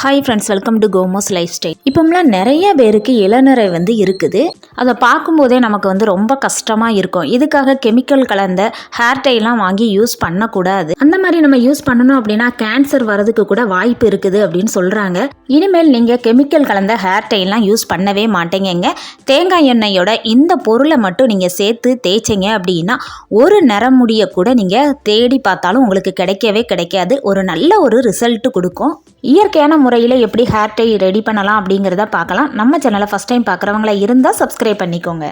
Hi friends welcome to கோமோஸ் life style இப்போம்லாம் நிறைய பேருக்கு இளநரை வந்து இருக்குது. அதை பார்க்கும்போதே நமக்கு வந்து ரொம்ப கஷ்டமாக இருக்கும். இதுக்காக கெமிக்கல் கலந்த ஹேர் டைலாம் வாங்கி யூஸ் பண்ணக்கூடாது. அந்த மாதிரி நம்ம யூஸ் பண்ணணும் அப்படின்னா கேன்சர் வரதுக்கு கூட வாய்ப்பு இருக்குது அப்படின்னு சொல்கிறாங்க இனிமேல் நீங்கள் கெமிக்கல் கலந்த ஹேர் டைலாம் யூஸ் பண்ணவே மாட்டேங்க தேங்காய் எண்ணெயோட இந்த பொருளை மட்டும் நீங்கள் சேர்த்து தேய்ச்சிங்க அப்படின்னா ஒரு நிறமுடியை கூட நீங்கள் தேடி பார்த்தாலும் உங்களுக்கு கிடைக்கவே கிடைக்காது. ஒரு நல்ல ஒரு ரிசல்ட் கொடுக்கும். இயற்கையான முறையில் எப்படி ஹேர் டை ரெடி பண்ணலாம் அப்படிங்கிறத பார்க்கலாம். நம்ம சேனலை ஃபஸ்ட் டைம் பார்க்குறவங்களா இருந்தால் சப்ஸ்கிரைப் பண்ணிக்கோங்க.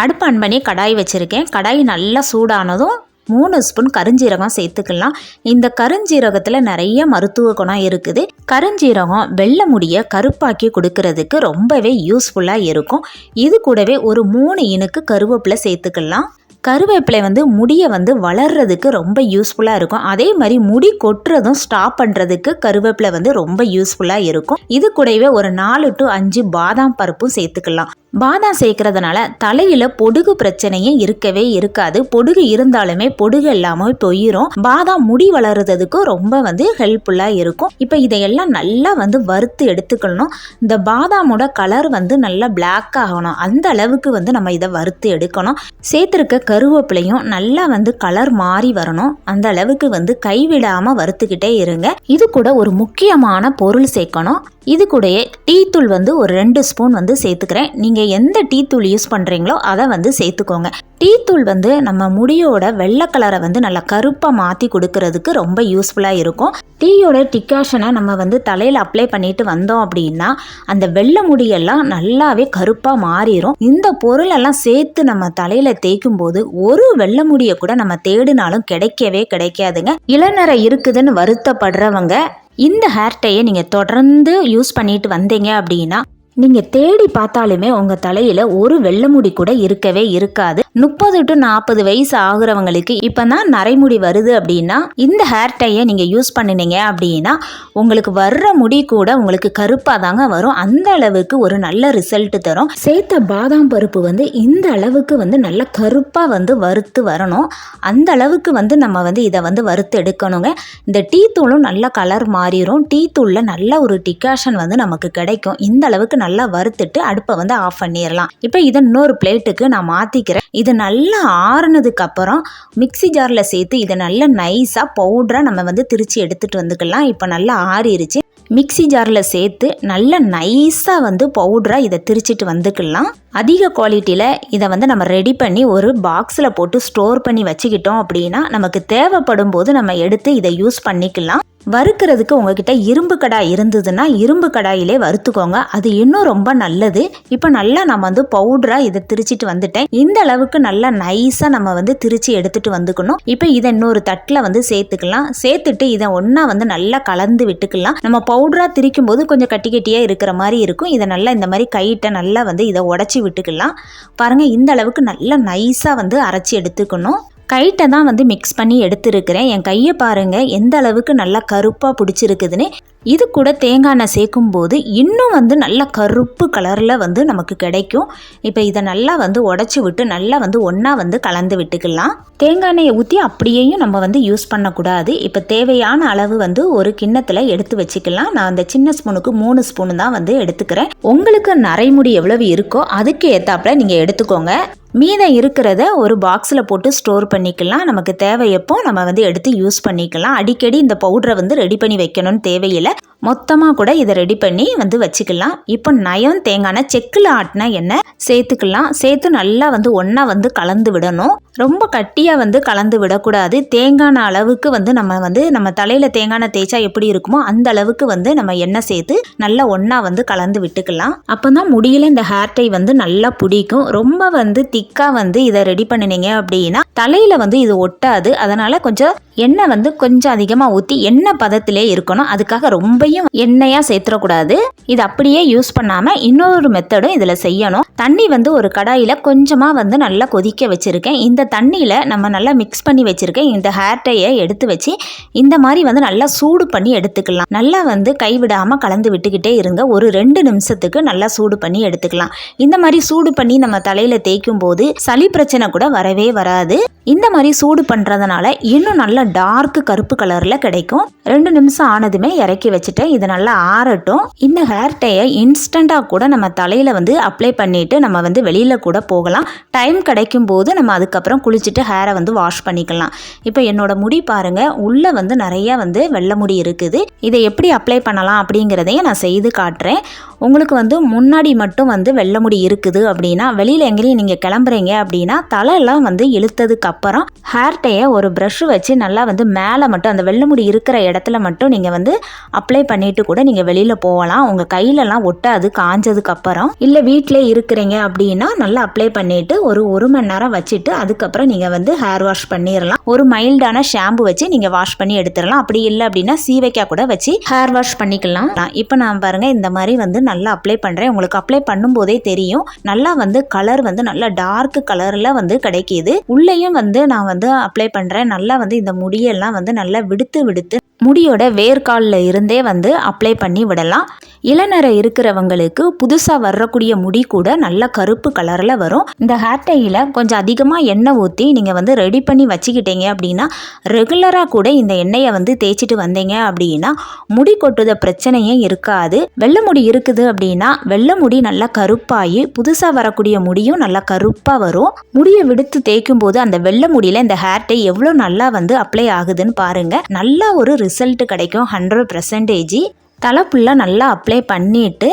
அடுப்பு ஆன் பண்ணி கடாய் வச்சுருக்கேன். கடாய் நல்லா சூடானதும் மூணு ஸ்பூன் கருஞ்சீரகம் சேர்த்துக்கலாம். இந்த கருஞ்சீரகத்தில் நிறைய மருத்துவ குணம் இருக்குது. கருஞ்சீரகம் வெள்ளை முடியை கருப்பாக்கி கொடுக்கறதுக்கு ரொம்பவே யூஸ்ஃபுல்லாக இருக்கும். இது கூடவே ஒரு மூணு இனுக்கு கருவேப்பிலை சேர்த்துக்கலாம். கருவேப்பிலை வந்து முடியை வந்து வளர்றதுக்கு ரொம்ப யூஸ்ஃபுல்லாக இருக்கும். அதே மாதிரி முடி கொட்டுறதும் ஸ்டாப் பண்ணுறதுக்கு கருவேப்பிலை வந்து ரொம்ப யூஸ்ஃபுல்லாக இருக்கும். இது கூடவே ஒரு நாலு டு அஞ்சு பாதாம் பருப்பும் சேர்த்துக்கலாம். பாதாம் சேர்க்கறதுனால தலையில் பொடுகு பிரச்சனையே இருக்கவே இருக்காது. பொடுகு இருந்தாலுமே பொடுகு இல்லாமல் போயிடும் பாதாம் முடி வளர்றதுக்கும் ரொம்ப வந்து ஹெல்ப்ஃபுல்லாக இருக்கும். இப்போ இதையெல்லாம் நல்லா வந்து வறுத்து எடுத்துக்கணும். இந்த பாதாமோட கலர் வந்து நல்லா பிளாக் ஆகணும். அந்த அளவுக்கு வந்து நம்ம இதை வறுத்து எடுக்கணும். சேர்த்துருக்க கருவேப்பிலையும் நல்லா வந்து கலர் மாறி வரணும். அந்த அளவுக்கு வந்து கைவிடாமல் வறுத்துக்கிட்டே இருங்க. இது கூட ஒரு முக்கியமான பொருள் சேர்க்கணும். இது கூடயே டீ தூள் வந்து ஒரு ரெண்டு ஸ்பூன் வந்து சேர்த்துக்கிறேன். நீங்கள் எந்த டீ தூள் யூஸ் பண்ணுறீங்களோ அதை வந்து சேர்த்துக்கோங்க. டீ தூள் வந்து நம்ம முடியோட வெள்ளை கலரை வந்து நல்லா கருப்பாக மாற்றி கொடுக்கறதுக்கு ரொம்ப யூஸ்ஃபுல்லாக இருக்கும். டீயோட டிகாஷனை நம்ம வந்து தலையில் அப்ளை பண்ணிட்டு வந்தோம் அப்படின்னா அந்த வெள்ளை முடியெல்லாம் நல்லாவே கருப்பாக மாறிடும் இந்த பொருளெல்லாம் சேர்த்து நம்ம தலையில் தேய்க்கும் போது ஒரு வெள்ளை முடியை கூட நம்ம தேடினாலும் கிடைக்கவே கிடைக்காதுங்க. இளநரை இருக்குதுன்னு வருத்தப்படுறவங்க இந்த ஹேர் டையை நீங்கள் தொடர்ந்து யூஸ் பண்ணிட்டு வந்தீங்க அப்படின்னா நீங்கள் தேடி பார்த்தாலுமே உங்கள் தலையில் ஒரு வெள்ளை முடி கூட இருக்கவே இருக்காது. முப்பது டு நாற்பது வயசு ஆகுறவங்களுக்கு இப்போ தான் நரைமுடி வருது அப்படின்னா இந்த ஹேர் டையை நீங்கள் யூஸ் பண்ணினீங்க அப்படின்னா உங்களுக்கு வர்ற முடி கூட உங்களுக்கு கருப்பாக தாங்க வரும். அந்த அளவுக்கு ஒரு நல்ல ரிசல்ட் தரும். சேர்த்த பாதாம் பருப்பு வந்து இந்த அளவுக்கு வந்து நல்ல கருப்பாக வந்து வறுத்து வரணும். அந்த அளவுக்கு வந்து நம்ம வந்து இதை வந்து வறுத்து எடுக்கணுங்க. இந்த டீ தூளும் நல்ல கலர் மாறிடும் டீ தூளில் நல்ல ஒரு டிகாஷன் வந்து நமக்கு கிடைக்கும். இந்த அளவுக்கு நல்லா வறுத்துட்டு அடுப்பை வந்து ஆஃப் பண்ணிடலாம் இப்போ இதை இன்னொரு பிளேட்டுக்கு நான் மாற்றிக்கிறேன் இது நல்லா ஆறுனதுக்கு அப்புறம் மிக்ஸி ஜாரில் சேர்த்து இதை நல்லா நைஸாக பவுடராக நம்ம வந்து திரித்து எடுத்துகிட்டு வந்துக்கலாம். இப்போ நல்லா ஆறிடுச்சு மிக்ஸி ஜாரில் சேர்த்து நல்லா நைஸாக வந்து பவுடராக இதை திரிச்சிட்டு வந்துக்கலாம். அதிக குவாலிட்டியில் இதை வந்து நம்ம ரெடி பண்ணி ஒரு பாக்ஸில் போட்டு ஸ்டோர் பண்ணி வச்சுக்கிட்டோம் அப்படின்னா நமக்கு தேவைப்படும் போது நம்ம எடுத்து இதை யூஸ் பண்ணிக்கலாம். வறுக்கிறதுக்கு உங்ககிட்ட இரும்பு கடாய் இருந்ததுன்னா இரும்பு கடாயிலே வறுத்துக்கோங்க. அது இன்னும் ரொம்ப நல்லது. இப்போ நல்லா நம்ம வந்து பவுடராக இதை திரிச்சிட்டு வந்துட்டேன். இந்த அளவுக்கு நல்லா நைஸாக நம்ம வந்து திரிச்சு எடுத்துட்டு வந்துக்கணும். இப்போ இதை இன்னொரு தட்டில் வந்து சேர்த்துக்கலாம். சேர்த்துட்டு இதை ஒன்றா வந்து நல்லா கலந்து விட்டுக்கலாம். நம்ம பவுடராக திரிக்கும் போது கொஞ்சம் கட்டி கட்டியாக இருக்கிற மாதிரி இருக்கும். இதை நல்லா இந்த மாதிரி கையிட்ட நல்லா வந்து இதை உடச்சி விட்டுக்கலாம். பாருங்கள் இந்த அளவுக்கு நல்லா நைஸாக வந்து அரைச்சி எடுத்துக்கணும். கைட்டை தான் வந்து மிக்ஸ் பண்ணி எடுத்துருக்கிறேன். என் கையை பாருங்கள் எந்த அளவுக்கு நல்லா கருப்பாக பிடிச்சிருக்குதுன்னு. இது கூட தேங்காய் எண்ணெய் சேர்க்கும் போது இன்னும் வந்து நல்ல கருப்பு கலரில் வந்து நமக்கு கிடைக்கும். இப்போ இதை நல்லா வந்து உடச்சி விட்டு நல்லா வந்து ஒன்றா வந்து கலந்து விட்டுக்கலாம். தேங்காய் எண்ணெயை ஊற்றி அப்படியேயும் நம்ம வந்து யூஸ் பண்ணக்கூடாது. இப்போ தேவையான அளவு வந்து ஒரு கிண்ணத்தில் எடுத்து வச்சுக்கலாம். நான் அந்த சின்ன ஸ்பூனுக்கு மூணு ஸ்பூனு தான் வந்து எடுத்துக்கிறேன். உங்களுக்கு நரைமுடி எவ்வளவு இருக்கோ அதுக்கு ஏற்றாப்புல நீங்கள் எடுத்துக்கோங்க. மீதம் இருக்கிறத ஒரு பாக்ஸில் போட்டு ஸ்டோர் பண்ணிக்கலாம். நமக்கு தேவையப்போ நம்ம வந்து எடுத்து யூஸ் பண்ணிக்கலாம். அடிக்கடி இந்த பவுடரை வந்து ரெடி பண்ணி வைக்கணும்னு தேவையில்லை. மொத்தமாக கூட இதை ரெடி பண்ணி வந்து வச்சுக்கலாம். இப்போ நயம் தேங்காய் செக்கில் ஆட்டினா எண்ணெய் சேர்த்துக்கலாம். சேர்த்து நல்லா வந்து ஒன்றா வந்து கலந்து விடணும். ரொம்ப கட்டியாக வந்து கலந்து விடக்கூடாது. தேங்காய் அளவுக்கு வந்து நம்ம வந்து நம்ம தலையில் தேங்காய் தேய்ச்சா எப்படி இருக்குமோ அந்த அளவுக்கு வந்து நம்ம எண்ணெய் சேர்த்து நல்லா ஒன்றா வந்து கலந்து விட்டுக்கலாம். அப்போ தான் முடியல இந்த ஹேர் டை வந்து நல்லா பிடிக்கும். ரொம்ப வந்து திக்காக வந்து இதை ரெடி பண்ணினீங்க அப்படின்னா தலையில் வந்து இது ஒட்டாது. அதனால் கொஞ்சம் எண்ணெய் வந்து கொஞ்சம் அதிகமாக ஊற்றி எண்ணெய் பதத்திலே இருக்கணும். அதுக்காக ரொம்பையும் எண்ணெயாக சேர்த்துடக்கூடாது இது அப்படியே யூஸ் பண்ணாமல் இன்னொரு மெத்தடும் இதில் செய்யணும். தண்ணி வந்து ஒரு கடாயில் கொஞ்சமாக வந்து நல்லா கொதிக்க வச்சுருக்கேன். இந்த தண்ணியில் நம்ம நல்லா மிக்ஸ் பண்ணி வச்சுருக்கேன். இந்த ஹேர் டையை எடுத்து வச்சு இந்த மாதிரி வந்து நல்லா சூடு பண்ணி எடுத்துக்கலாம். நல்லா வந்து கைவிடாமல் கலந்து விட்டுக்கிட்டே இருங்க. ஒரு ரெண்டு நிமிஷத்துக்கு நல்லா சூடு பண்ணி எடுத்துக்கலாம். இந்த மாதிரி சூடு பண்ணி நம்ம தலையில் தேய்க்கும் போது சளி பிரச்சனை கூட வரவே வராது. இந்த மாதிரி சூடு பண்ணுறதுனால இன்னும் நல்லா டார்க் கருப்பு கலரில் கிடைக்கும். ரெண்டு நிமிஷம் ஆனதுமே இறக்கி வச்சுட்டேன். இது நல்லா ஆறட்டும். இந்த ஹேர் டையை இன்ஸ்டண்ட்டாக கூட நம்ம தலையில் வந்து அப்ளை பண்ணிவிட்டு நம்ம வந்து வெளியில் கூட போகலாம். டைம் கிடைக்கும் போது நம்ம அதுக்கப்புறம் குளிச்சுட்டு ஹேரை வந்து வாஷ் பண்ணிக்கலாம். இப்போ என்னோட முடி பாருங்கள் உள்ளே வந்து நிறையா வந்து வெள்ளை முடி இருக்குது. இதை எப்படி அப்ளை பண்ணலாம் அப்படிங்கிறதையும் நான் செய்து காட்டுறேன். உங்களுக்கு வந்து முன்னாடி மட்டும் வந்து வெள்ளை முடி இருக்குது அப்படின்னா வெளியில் எங்கேயும் நீங்கள் கிளம்புறீங்க அப்படின்னா தலையெல்லாம் வந்து இழுத்ததுக்கு அப்புறம் ஹேர் டையை ஒரு ப்ரஷ் வச்சு நல்லா வந்து மேலே மட்டும் அந்த வெள்ளமுடி இருக்கிற இடத்துல மட்டும் நீங்கள் வந்து அப்ளை பண்ணிட்டு கூட நீங்கள் வெளியில் போகலாம். உங்கள் கையிலலாம் ஒட்டாது காஞ்சதுக்கு அப்புறம் இல்லை வீட்டிலே இருக்கிறீங்க அப்படின்னா நல்லா அப்ளை பண்ணிட்டு ஒரு ஒரு மணி நேரம் வச்சுட்டு அதுக்கப்புறம் நீங்கள் வந்து ஹேர் வாஷ் பண்ணிடலாம் ஒரு மைல்டான ஷாம்பு வச்சு நீங்கள் வாஷ் பண்ணி எடுத்துடலாம் அப்படி இல்லை அப்படின்னா சீவைக்காய் கூட வச்சு ஹேர் வாஷ் பண்ணிக்கலாம். இப்போ நான் பாருங்கள் இந்த மாதிரி வந்து நல்லா அப்ளை பண்ணுறேன் உங்களுக்கு அப்ளை பண்ணும்போதே தெரியும். நல்லா வந்து கலர் வந்து நல்லா டார்க் கலரில் வந்து கிடைக்கிது. உள்ளேயும் வந்து நான் வந்து அப்ளை பண்ணுறேன் நல்லா வந்து இந்த முடியெல்லாம் வந்து நல்லா விடுத்து விடுத்து முடியோட வேர்க்காலில் இருந்தே வந்து அப்ளை பண்ணி விடலாம். இளநரை இருக்கிறவங்களுக்கு புதுசாக வரக்கூடிய முடி கூட நல்ல கருப்பு கலரில் வரும். இந்த ஹேர் டையில் கொஞ்சம் அதிகமாக எண்ணெய் ஊற்றி நீங்கள் வந்து ரெடி பண்ணி வச்சுக்கிட்டீங்க அப்படின்னா ரெகுலராக கூட இந்த எண்ணெயை வந்து தேய்ச்சிட்டு வந்தீங்க அப்படின்னா முடி கொட்டுத பிரச்சனையே இருக்காது. வெள்ளை முடி இருக்குது அப்படின்னா வெள்ளை முடி நல்லா கருப்பாகி புதுசாக வரக்கூடிய முடியும் நல்லா கருப்பாக வரும். முடியை விடுத்து தேய்க்கும் போது அந்த வெள்ளை முடியில் இந்த ஹேர் டை எவ்வளோ நல்லா வந்து அப்ளை ஆகுதுன்னு பாருங்கள் நல்லா ஒரு ரிசல்ட் கிடைக்கும் ஹண்ட்ரட் பர்சன்டேஜ் தலை ஃபுல்லாக நல்லா அப்ளை பண்ணிவிட்டு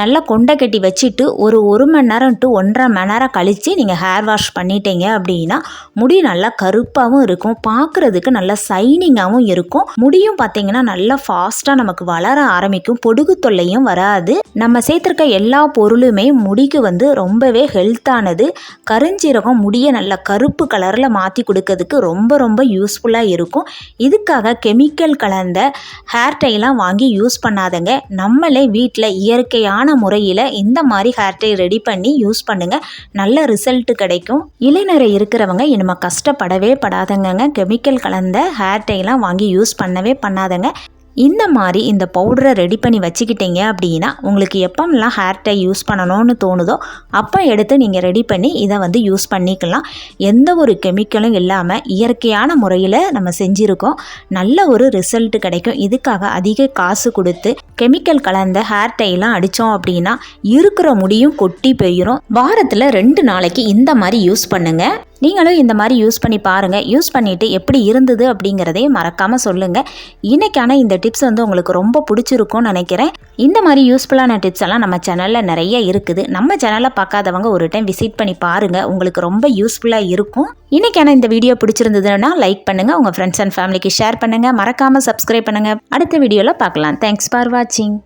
நல்லா கொண்டை கட்டி வச்சுட்டு ஒரு ஒரு மணி நேரம் டு ஒன்றரை மணி நேரம் கழித்து நீங்கள் ஹேர் வாஷ் பண்ணிட்டீங்க அப்படின்னா முடி நல்லா கருப்பாகவும் இருக்கும். பார்க்குறதுக்கு நல்லா சைனிங்காகவும் இருக்கும். முடியும் பார்த்தீங்கன்னா நல்லா ஃபாஸ்ட்டாக நமக்கு வளர ஆரம்பிக்கும். பொடுகு தொல்லையும் வராது. நம்ம சேர்த்துருக்க எல்லா பொருளுமே முடிக்கு வந்து ரொம்பவே ஹெல்த்தானது கருஞ்சீரகம் முடியை நல்லா கருப்பு கலரில் மாற்றி கொடுக்கறதுக்கு ரொம்ப ரொம்ப யூஸ்ஃபுல்லாக இருக்கும். இதுக்காக கெமிக்கல் கலந்த ஹேர் டைலாம் வாங்கி யூஸ் பண்ணாதங்க. நம்மளே வீட்டில் இயற்கையான முறையில் இந்த மாதிரி ஹேர் டை ரெடி பண்ணி யூஸ் பண்ணுங்கள் நல்ல ரிசல்ட் கிடைக்கும். இளைஞரை இருக்கிறவங்க இனிமேல் கஷ்டப்படவே படாதங்க கெமிக்கல் கலந்த ஹேர் டைலாம் வாங்கி யூஸ் பண்ணவே பண்ணாதங்க. இந்த மாதிரி இந்த பவுடரை ரெடி பண்ணி வச்சுக்கிட்டீங்க அப்படின்னா உங்களுக்கு எப்போம்லாம் ஹேர் டை யூஸ் பண்ணணும்னு தோணுதோ அப்போ எடுத்து நீங்கள் ரெடி பண்ணி இதை வந்து யூஸ் பண்ணிக்கலாம். எந்த ஒரு கெமிக்கலும் இல்லாமல் இயற்கையான முறையில் நம்ம செஞ்சுருக்கோம். நல்ல ஒரு ரிசல்ட் கிடைக்கும். இதுக்காக அதிக காசு கொடுத்து கெமிக்கல் கலந்த ஹேர் டைலாம் அடித்தோம் அப்படின்னா இருக்கிற முடியும் கொட்டி போயிடும் வாரத்தில் ரெண்டு நாளைக்கு இந்த மாதிரி யூஸ் பண்ணுங்கள் நீங்களும் இந்த மாதிரி யூஸ் பண்ணி பாருங்கள் யூஸ் பண்ணிவிட்டு எப்படி இருந்தது அப்படிங்கிறதையும் மறக்காமல் சொல்லுங்கள் இன்றைக்கான இந்த டிப்ஸ் வந்து உங்களுக்கு ரொம்ப பிடிச்சிருக்கும்னு நினைக்கிறேன். இந்த மாதிரி யூஸ்ஃபுல்லான டிப்ஸ் எல்லாம் நம்ம சேனலில் நிறைய இருக்குது. நம்ம சேனலை பார்க்காதவங்க ஒரு டைம் விசிட் பண்ணி பாருங்கள் உங்களுக்கு ரொம்ப யூஸ்ஃபுல்லாக இருக்கும். இன்றைக்கான இந்த வீடியோ பிடிச்சிருந்ததுன்னா லைக் பண்ணுங்கள் உங்கள் ஃப்ரெண்ட்ஸ் அண்ட் ஃபேமிலிக்கு ஷேர் பண்ணுங்கள் மறக்காமல் சப்ஸ்கிரைப் பண்ணுங்கள் அடுத்த வீடியோவில் பார்க்கலாம். தேங்க்ஸ் ஃபார் வாட்சிங்